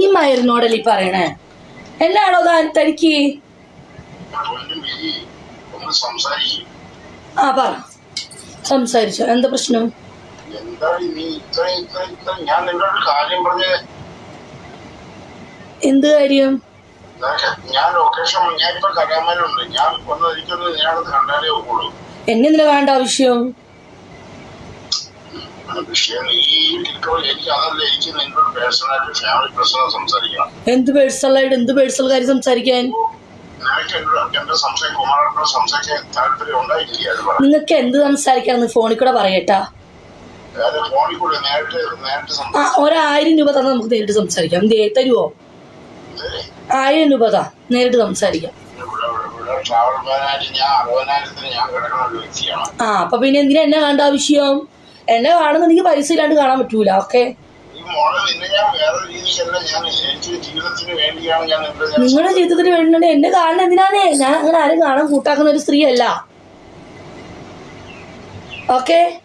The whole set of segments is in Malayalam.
ഈ മയറിനോടല്ലേ ഈ പറയണേ. എന്നാണോ താൻ തനിക്ക്? ആ പറ. സംസാരിച്ചോ. എന്താ പ്രശ്നം? എന്ത് കാര്യം? ഞാൻ ലൊക്കേഷൻ ഞാൻ ഇപ്പൊ കരാമലുണ്ട് ഞാൻ ഒന്ന് എനിക്കൊന്ന് ഞാനത് കണ്ടാലേ ഒക്കുള്ളൂ എന്നെ എന്തിനാ വേണ്ട ആവശ്യം? എന്ത് പേഴ്സണലായിട്ട് എന്ത് പേഴ്സണൽ കാര്യം സംസാരിക്കാൻ? നിങ്ങൾക്ക് എന്ത് സംസാരിക്കാന്ന് ഫോണിൽ കൂടെ പറയട്ടാ. ആ ഒരായിരം രൂപ തന്നെ നമുക്ക് നേരിട്ട് സംസാരിക്കാം. ദേ തരുവോ? ആയിരം രൂപ താ നേരിട്ട് സംസാരിക്കാം. ആ അപ്പൊ പിന്നെ എന്തിനാ എന്നെ കണ്ട ആവശ്യം? എന്നെ കാണുന്നുണ്ടെങ്കിൽ പൈസ ഇല്ലാണ്ട് കാണാൻ പറ്റൂല ഓക്കെ? എനിക്ക് നിങ്ങളുടെ ജീവിതത്തിന് വേണ്ടി എന്നെ കാണുന്ന എന്തിനാണ്? ഞാൻ അങ്ങനെ ആരും കാണാൻ കൂട്ടാക്കുന്ന ഒരു സ്ത്രീ അല്ല ഓക്കെ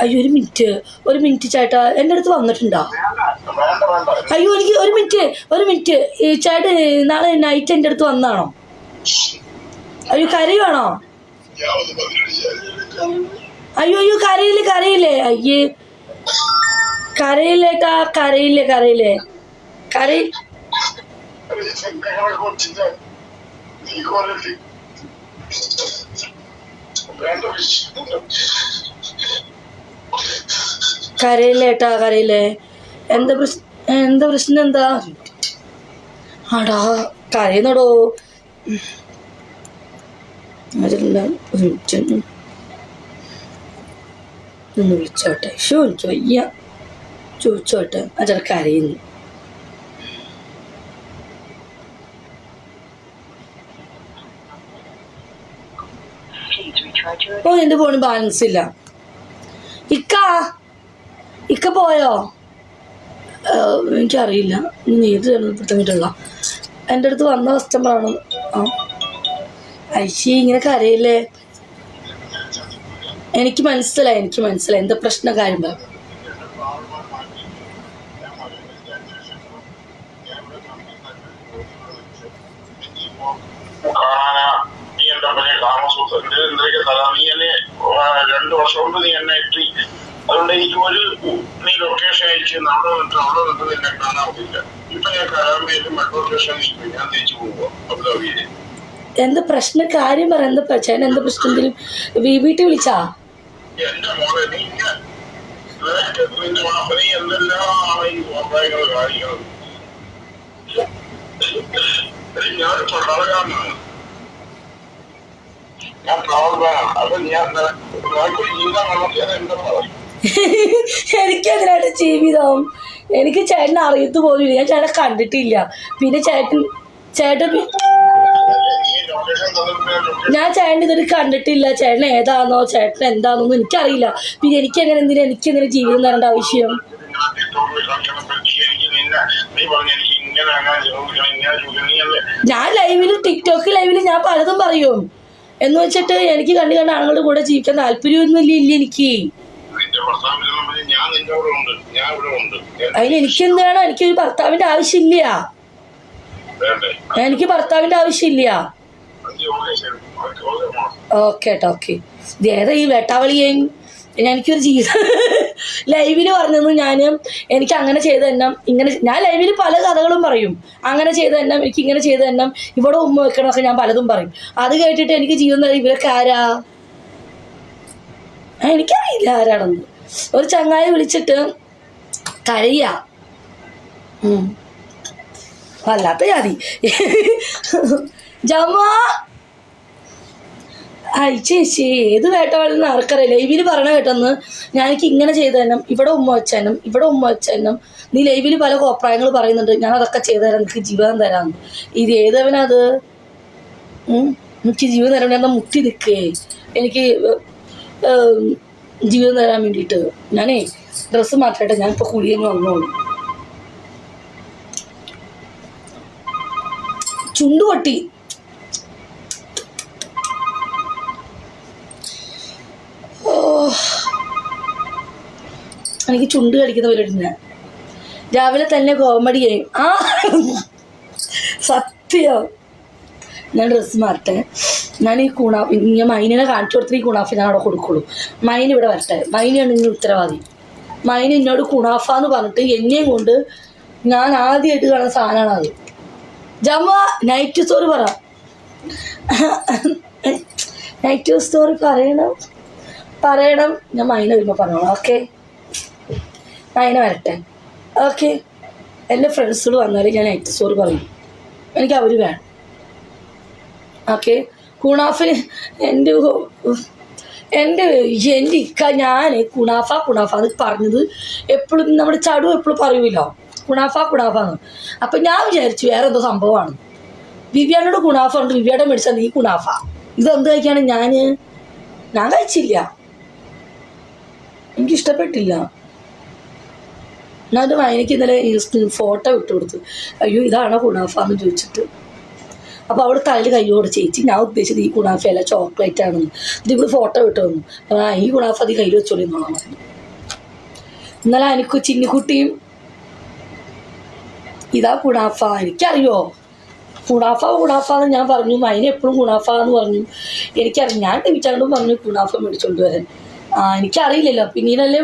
അയ്യോ ഒരു മിനിറ്റ്. ഒരു മിനിറ്റ് ചേട്ടാ. എന്റെ അടുത്ത് വന്നിട്ടുണ്ടോ? അയ്യോ എനിക്ക് ഒരു മിനിറ്റ് ഒരു മിനിറ്റ്. ചേട്ടൻ നാളെ നൈറ്റ് എന്റെ അടുത്ത് വന്നാണോ? അയ്യോ കരയുവാണോ? അയ്യോ അയ്യോ കരയില്ലേ കരയില്ലേ? അയ്യേ. കരയില്ലേട്ടാ കരയില്ലേ കരയില്ലേ? കര കരയില്ലേട്ടാ കരയില്ലേ? എന്താ പ്രശ്നം എന്താ പ്രശ്നം എന്താ? ആടാ കരയുന്നടോ? ഒന്ന് വിളിച്ചോട്ടെ. ഷോ വയ്യ ചോദിച്ചോട്ടെ. അച്ഛൻ കരയുന്നു. ഓ എന്റെ ഫോണ് ബാലൻസ് ഇല്ല. ഇക്ക ഇക്ക പോയോ? എനിക്കറിയില്ല. നീ ഏത് പെട്ടെന്നിട്ടുള്ള എന്റെ അടുത്ത് വന്ന കസ്റ്റമറാണ് ആ. ഐശി ഇങ്ങനെ കരയില്ലേ? എനിക്ക് മനസ്സിലായി എനിക്ക് മനസ്സിലായി. എന്താ പ്രശ്ന കാര്യം പറ. നീ എന്നെ രണ്ട് വർഷം കൊണ്ട് നീ എന്നെ അതുകൊണ്ട് എനിക്ക് ഒരു നീ ലൊക്കേഷൻ അയച്ച് നമ്മുടെ വന്നിട്ട് അവിടെ വന്നിട്ട് നിന്നെ കാണാറില്ല ഇപ്പൊ ഞാൻ കരാമയിലും മെട്രോ ലൊക്കേഷൻ നിൽക്കും ഞാൻ തിരിച്ചു പോവുക അബുദാബിയിൽ എന്താ പ്രശ്ന കാര്യം പറ എന്താ പ്രശ്നം എന്താ പ്രശ്നം എന്തെങ്കിലും വീട്ടിൽ വിളിച്ചാ എന്റെ മോളെ നീ നിന്റെ വാപ്പ നീ എന്തെല്ലാം ഈ അഭിപ്രായങ്ങൾ കാണിക്കുന്നത് ഞാൻ പട്ടാളക്കാരനാണ് ഞാൻ ട്രാവൽ പ്ലാനാണ് അപ്പൊ ഞാൻ നിനക്കൊരു ജീവിതം കണ്ടെത്തിയത് എന്താ പറയും എനിക്കെതിരായിട്ട് ജീവിതം. എനിക്ക് ചേട്ടനെ അറിയത്ത് പോലും ഞാൻ ചേട്ടനെ കണ്ടിട്ടില്ല. പിന്നെ ചേട്ടൻ ചേട്ടൻ ഞാൻ ചേട്ടൻ ഇതൊരു കണ്ടിട്ടില്ല. ചേട്ടൻ ഏതാണോ ചേട്ടൻ എന്താണെന്നൊന്നും എനിക്കറിയില്ല. പിന്നെ എനിക്ക് എങ്ങനെ എന്തിനാ എനിക്ക് എങ്ങനെ ജീവിതം തരേണ്ട ആവശ്യം? ഞാൻ ലൈവിൽ എനിക്ക് എനിക്ക് ടിക്ടോക്ക് ലൈവിൽ ഞാൻ പലതും പറയും. എന്ന് വെച്ചിട്ട് എനിക്ക് കണ്ടു കണ്ട ആളുകളുടെ കൂടെ ജീവിക്കാൻ താല്പര്യമൊന്നും ഇല്ല എനിക്ക്. അതിന് എനിക്ക് വേണം? എനിക്ക് ഒരു ഭർത്താവിന്റെ ആവശ്യമില്ല. എനിക്ക് ഭർത്താവിന്റെ ആവശ്യമില്ല. ഓക്കെ കേട്ടോ ഓക്കെ ഏതാ ഈ വേട്ടാവളി പിന്നെ എനിക്കൊരു ജീവിതം ലൈവിൽ പറഞ്ഞു ഞാൻ എനിക്ക് അങ്ങനെ ചെയ്ത് തന്നെ ഇങ്ങനെ ഞാൻ ലൈവിൽ പല കഥകളും പറയും. അങ്ങനെ ചെയ്ത് തന്നെ എനിക്ക് ഇങ്ങനെ ചെയ്ത് തന്നെ ഇവിടെ ഉമ്മ വെക്കണമൊക്കെ ഞാൻ പലതും പറയും. അത് കേട്ടിട്ട് എനിക്ക് ജീവിതം ഇവരൊക്കെ ആരാ? എനിക്കറിയില്ല ആരാണെന്ന്. ഒരു ചങ്ങായി വിളിച്ചിട്ട് കരയ. വല്ലാത്ത ജാതി. ജമ്മ ഐ ചേച്ചി ഏത് വേട്ടവാളെന്ന് ആർക്കറിയില്ല. ലൈവിൽ പറഞ്ഞ കേട്ടെന്ന് ഞാൻ എനിക്ക് ഇങ്ങനെ ചെയ്തു തരണം ഇവിടെ ഉമ്മ വെച്ചനും ഇവിടെ ഉമ്മ വെച്ചനും. നീ ലൈവിൽ പല കോപ്രായങ്ങൾ പറയുന്നുണ്ട്. ഞാൻ അതൊക്കെ ചെയ്തു തരാം നിനക്ക് ജീവിതം തരാമെന്ന് ഇത് ഏതവനത്? എനിക്ക് ജീവൻ തരണ്ട ഞാൻ മുട്ടി നിൽക്കേ. എനിക്ക് ജീവിതം തരാൻ വേണ്ടിയിട്ട്. ഞാനേ ഡ്രസ്സ് മാറ്റട്ടെ ഞാനിപ്പോൾ കുഴിയെന്ന് വന്നോളൂ. ചുണ്ടുപൊട്ടി എനിക്ക് ചുണ്ട് കടിക്കുന്ന പോലെ ഞാൻ രാവിലെ തന്നെ കോമഡി ആയി. ആ. സത്യം. ഞാൻ ഡ്രസ്സ് മാറട്ടെ. ഞാൻ ഈ കുണാ ഞാൻ മൈനിനെ കാണിച്ചു കൊടുത്തിട്ട് ഈ കുണാഫി ഞാൻ അവിടെ കൊടുക്കുള്ളൂ. മൈൻ ഇവിടെ വരട്ടെ. മൈനാണ് ഇനി ഉത്തരവാദി. മൈൻ എന്നോട് കുണാഫ എന്ന് പറഞ്ഞിട്ട് എന്നെയും കൊണ്ട് ഞാൻ ആദ്യമായിട്ട് കാണുന്ന സാധനമാണ് അത്. ജമ്മ നൈറ്റ് സ്റ്റോറി പറ. നൈറ്റ് സ്റ്റോറി പറയണം. പറയണം. ഞാൻ മൈന വരുമ്പോൾ പറഞ്ഞോളാം ഓക്കെ മൈന വരട്ടെ. ഓക്കെ എന്റെ ഫ്രണ്ട്സുകൾ വന്നാലും ഞാൻ നൈറ്റ് സ്റ്റോറി പറയും. എനിക്ക് അവർ വേണം. ഓക്കെ കുണാഫിന് എന്റെ എന്റെ എന്റെ ഇക്ക ഞാൻ കുണാഫ കുണാഫ എന്ന് പറഞ്ഞത് എപ്പോഴും നമ്മുടെ ചടു എപ്പോഴും പറയൂലോ കുണാഫ കുണാഫ എന്ന്. അപ്പം ഞാൻ വിചാരിച്ചു വേറെ എന്തോ സംഭവമാണ്. വിവ്യാനോട് കുണാഫ ഉണ്ട് വിവ്യാടെ മേടിച്ചാൽ നീ കുണാഫ. ഇതെന്ത് കഴിക്കാണ് ഞാൻ ഞാൻ കഴിച്ചില്ല. എനിക്കിഷ്ടപ്പെട്ടില്ല. ഞാൻ അത് എനിക്ക് ഇന്നലെ ഫോട്ടോ വിട്ടു കൊടുത്തു. അയ്യോ ഇതാണോ കുണാഫ എന്ന് ചോദിച്ചിട്ട്. അപ്പോൾ അവിടെ തലയിൽ കയ്യോട് ചേച്ചി ഞാൻ ഉദ്ദേശിച്ചത് ഈ കുണാഫ ചോക്ലേറ്റ് ആണെന്ന്. ഇത് ഇവിടെ ഫോട്ടോ ഇട്ട് തന്നു അപ്പോൾ ഈ കുണാഫ അത് കയ്യിൽ വെച്ചോളി എന്നാണ് പറഞ്ഞു. ഇന്നലെ എനിക്ക് ചിന്നിക്കുട്ടിയും ഇതാ കുണാഫ എനിക്കറിയോ? കുണാഫ കുണാഫ എന്ന് ഞാൻ പറഞ്ഞു. അതിനെപ്പോഴും കുണാഫ എന്ന് പറഞ്ഞു. എനിക്കറിയാം. ഞാൻ ടിവിച്ചാണ്ടും പറഞ്ഞു കുണാഫ മേടിച്ചോണ്ട് വരാൻ. എനിക്കറിയില്ലല്ലോ. പിന്നീടല്ലേ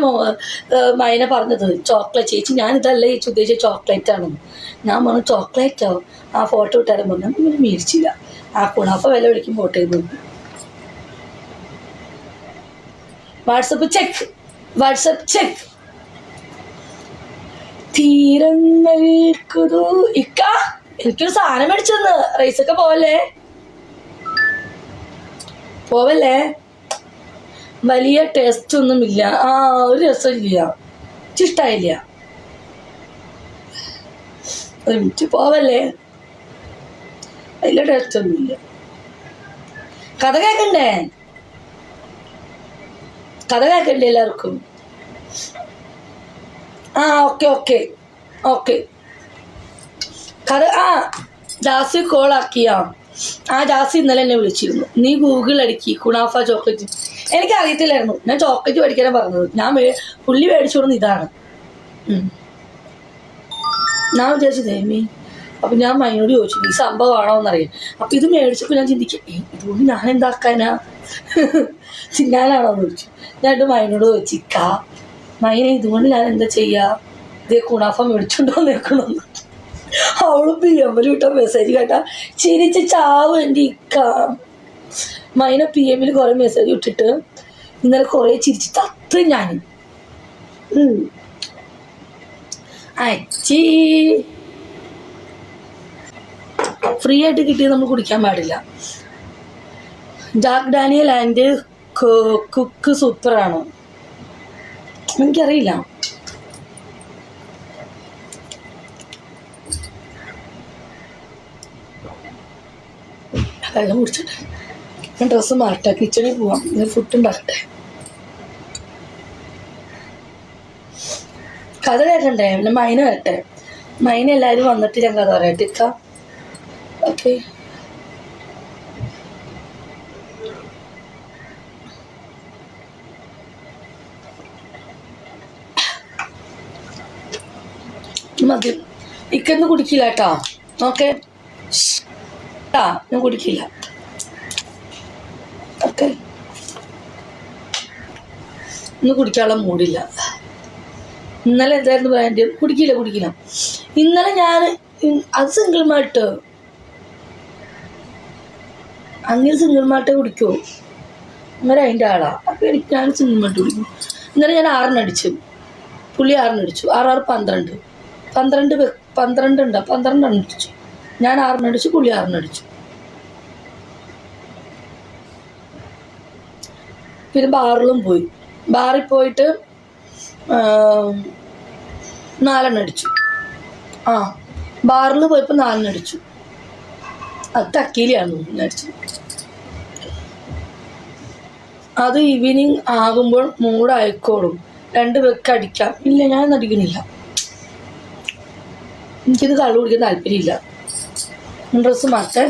മയന പറഞ്ഞത്. ചോക്ലേറ്റ് ചേച്ചി ഞാൻ ഇതല്ല ചേച്ചി ഉദ്ദേശിച്ച ചോക്ലേറ്റ് ആണ് ഞാൻ പറഞ്ഞു ചോക്ലേറ്റോ? ആ ഫോട്ടോ ഇട്ടാലും പറഞ്ഞു ഇങ്ങനെ മേടിച്ചില്ല. ആ കുണാപ്പ വില വിളിക്കും ഫോട്ടോ ചെയ്തു വാട്സപ്പ് ചെക്ക് വാട്സപ്പ് ചെക്ക് തീരങ്ങൾക്കുതു ഇക്ക എനിക്കൊരു സാധനം മേടിച്ചെന്ന് റൈസൊക്കെ പോവല്ലേ? പോവല്ലേ? വലിയ ടേസ്റ്റ് ഒന്നുമില്ല ആ ഒരു രസമില്ല ഇഷ്ടായില്ല. ഒരു മിനിറ്റ് പോവല്ലേ? വലിയ ടേസ്റ്റ് ഒന്നുമില്ല കഥ കേൾക്കണ്ടേ കഥ കേൾക്കണ്ടേ എല്ലാവർക്കും? ആ ഓക്കെ ഓക്കെ ഓക്കെ കഥ ആ ദാസ് കോൾ ആക്കിയാ? ആ ജാസി ഇന്നലെ എന്നെ വിളിച്ചിരുന്നു. നീ ഗൂഗിൾ അടിക്കി കുണാഫ ചോക്ലേറ്റ്. എനിക്ക് അറിയത്തില്ലായിരുന്നു. ഞാൻ ചോക്ലേറ്റ് മേടിക്കാനാണ് പറഞ്ഞത്. ഞാൻ പുള്ളി മേടിച്ചു കൊടുന്ന് ഇതാണ്. ഞാൻ വിചാരിച്ചു ദേമി അപ്പൊ ഞാൻ മൈനോട് ചോദിച്ചു ഈ സംഭവമാണോ എന്നറിയാം അപ്പൊ ഇത് മേടിച്ചപ്പോൾ ഞാൻ ചിന്തിക്കും ഇതുകൊണ്ട് ഞാൻ എന്താക്കാനാ? തിന്നാനാണോ? എന്ന് ചോദിച്ചു. ഞാൻ മൈനോട് മൈനോട് ചോദിച്ചിക്കാ മൈനെ ഇതുകൊണ്ട് ഞാൻ എന്താ ചെയ്യാ? ഇതേ കുണാഫ മേടിച്ചോണ്ടോ നിൽക്കണമെന്ന് അവൾ പി എമ്മിൽ കിട്ടാൻ മെസ്സേജ് കേട്ടാ ചിരിച്ച് ചാവ് എന്റെ ഇക്ക മൈന പി എമ്മിൽ കുറെ മെസ്സേജ് ഇട്ടിട്ട് ഇന്നലെ കുറെ ചിരിച്ച് തത്ത് ഞാൻ അച്ചി. ഫ്രീ ആയിട്ട് കിട്ടിയത് നമ്മൾ കുടിക്കാൻ പാടില്ല. ജാക്ക് ഡാനിയൽ ആൻഡ് കുക്ക് സൂപ്പറാണ്. എനിക്കറിയില്ല. വെള്ളം കുടിച്ചിട്ട് ഞാൻ ഡ്രസ്സ് മാറട്ടെ കിച്ചണിൽ പോവാം. ഞാൻ ഫുഡ് ഉണ്ടാക്കട്ടെ. കഥ കേട്ടണ്ടേ പിന്നെ മൈന വരട്ടെ. മൈന എല്ലാവരും വന്നിട്ട് ഞാൻ കഥ പറയട്ടെ ഇക്ക ഓക്കെ. മതി. ഇക്കൊന്ന് കുടിക്കില്ല കേട്ടോ. ഓക്കെ. ആ ഞാൻ കുടിക്കില്ല ഓക്കെ ഇന്ന് കുടിക്കാനുള്ള മൂടില്ല. ഇന്നലെ എന്തായിരുന്നു ബ്രാൻഡ് കുടിക്കില്ല കുടിക്കില്ല. ഇന്നലെ ഞാൻ അത് സിംഗിൾ മാൾട്ട് അങ്ങനെ സിംഗിൾ മാൾട്ടേ കുടിക്കുമോ അങ്ങനെ അതിന്റെ ആളാ. അപ്പോൾ എനിക്ക് ഞാൻ സിംഗിൾ മാൾട്ട് കുടിക്കും. ഇന്നലെ ഞാൻ ആറിനടിച്ചു പുള്ളി ആറിനടിച്ചു ആറാറ് പന്ത്രണ്ട്. പന്ത്രണ്ട് പന്ത്രണ്ട് ഉണ്ട്. പന്ത്രണ്ട് അടിച്ചു. ഞാൻ ആറിനടിച്ചു പുള്ളി ആറിനടിച്ചു. പിന്നെ ബാറിലും പോയി. ബാറിൽ പോയിട്ട് നാലെണ്ണടിച്ചു. നാലെണ്ണം ആ ബാറിൽ പോയപ്പോൾ നാലെണ്ണടിച്ചു. അത് തക്കീലിയാണ് അടിച്ചത് അത് ഈവനിങ് ആകുമ്പോൾ മൂടായിക്കോളും രണ്ട് വെക്ക് അടിക്കാം. ഇല്ല ഞാൻ അടിക്കണില്ല. എനിക്കിത് കള്ളു കുടിക്കാൻ താല്പര്യമില്ല. ഡ്രസ്സ് മാറ്റാൻ